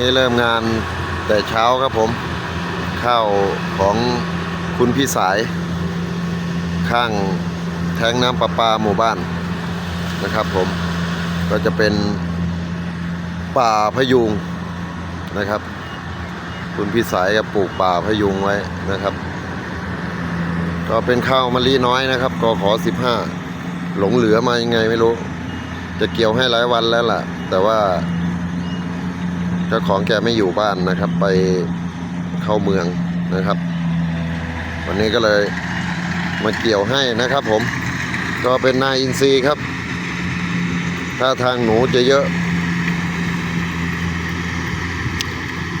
นี่เริ่มงานแต่เช้าครับผม ข้าวของคุณพี่สาย ข้างแทงน้ำประปาหมู่บ้านนะครับผมก็จะเป็นป่าพยุงนะครับ คุณพี่สายก็ปลูกป่าพยุงไว้นะครับ ก็เป็นข้าวมะลิน้อยนะครับกขอ15หลงเหลือมายังไงไม่รู้ จะเกี่ยวให้หลายวันแล้วล่ะ แต่ว่า เจ้าของแกไม่อยู่บ้านนะครับ ไปเข้าเมืองนะครับ วันนี้ก็เลยมาเกี่ยวให้นะครับ ผมก็เป็นนาอินทรีย์ครับ ถ้าทางหนูจะเยอะ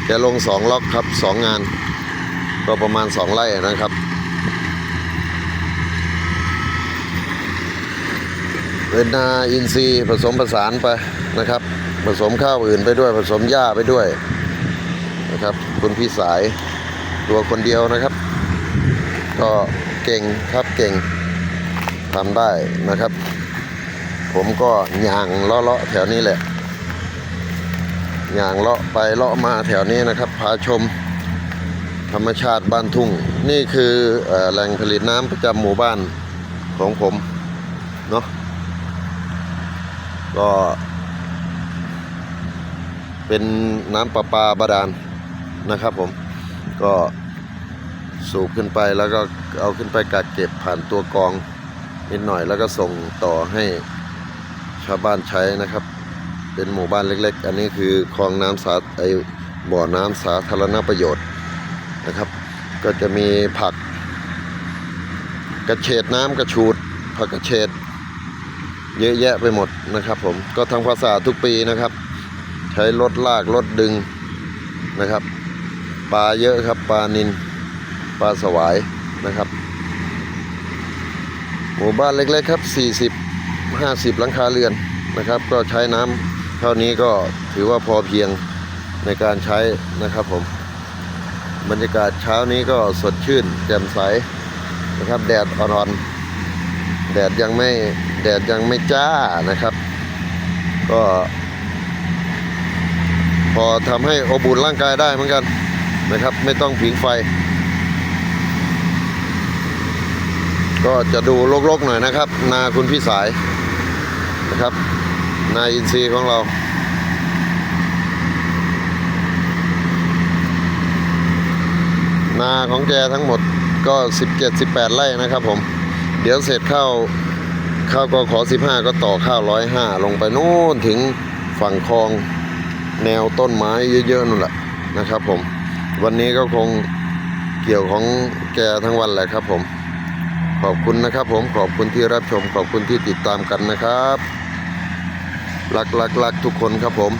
แกลงสองล็อกครับสองงาน ก็ประมาณสองไร่นะครับเป็นนาอินทรีย์ผสมผสานไปนะครับ ผสมข้าวอื่นไปด้วยผสมหญ้าไปด้วยนะครับ คุณพี่สายตัวคนเดียวนะครับ ก็เก่งครับเก่งทำได้นะครับ ผมก็ย่างเลาะๆแถวนี้แหละย่างเลาะไปเลาะมาแถวนี้นะครับ พาชมธรรมชาติบ้านทุ่ง นี่คืออแหล่งผลิตน้ำประจำหมู่บ้านของผมเนาะก็ เป็นน้ำประปาบาดาลนะครับผมก็สูบขึ้นไปแล้วก็เอาขึ้นไปกักเก็บผ่านตัวกองนิดหน่อยแล้วก็ส่งต่อให้ชาวบ้านใช้นะครับ เป็นหมู่บ้านเล็ก ๆ อันนี้คือคลองน้ำสาไอบ่อน้ำสาธารณประโยชน์นะครับ ก็จะมีผัก กระเฉดน้ำกระชูดผักกระเฉดเยอะแยะไปหมดนะครับผมก็ทำความสะอาดทุกปีนะครับ ช้รถลากรถดึงนะครับปลาเยอะครับปลานินปลาสวายนะครับ หมู่บ้านเล็กๆครับ 40 50 หลังคาเรือนนะครับ ก็ใช้น้ำเท่านี้ก็ถือว่าพอเพียงในการใช้นะครับผมบรรยากาศเช้านี้ก็สดชื่น แจ่มใสนะครับแดดอ่อนๆแดดยังไม่แดดยังไม่จ้านะครับ ก็ พอทำให้อบอุ่นร่างกายได้เหมือนกันนะครับ ไม่ต้องผิงไฟ ก็จะดูรกๆหน่อยนะครับ นาคุณพี่สายนะครับ นาอินทรีย์ของเรานาของแกทั้งหมดก็ 17-18 ไร่นะครับผม เดี๋ยวเสร็จข้าวข้าวก็ขอ 15 ก็ต่อข้าว 105 ลงไปนู่นถึงฝั่งคลอง แนวต้นไม้เยอะๆนู่นแหละนะครับผม วันนี้ก็คงเกี่ยวของแกทั้งวันแหละครับผม ขอบคุณนะครับผมขอบคุณที่รับชมขอบคุณที่ติดตามกันนะครับรักรักรักทุกคนครับผม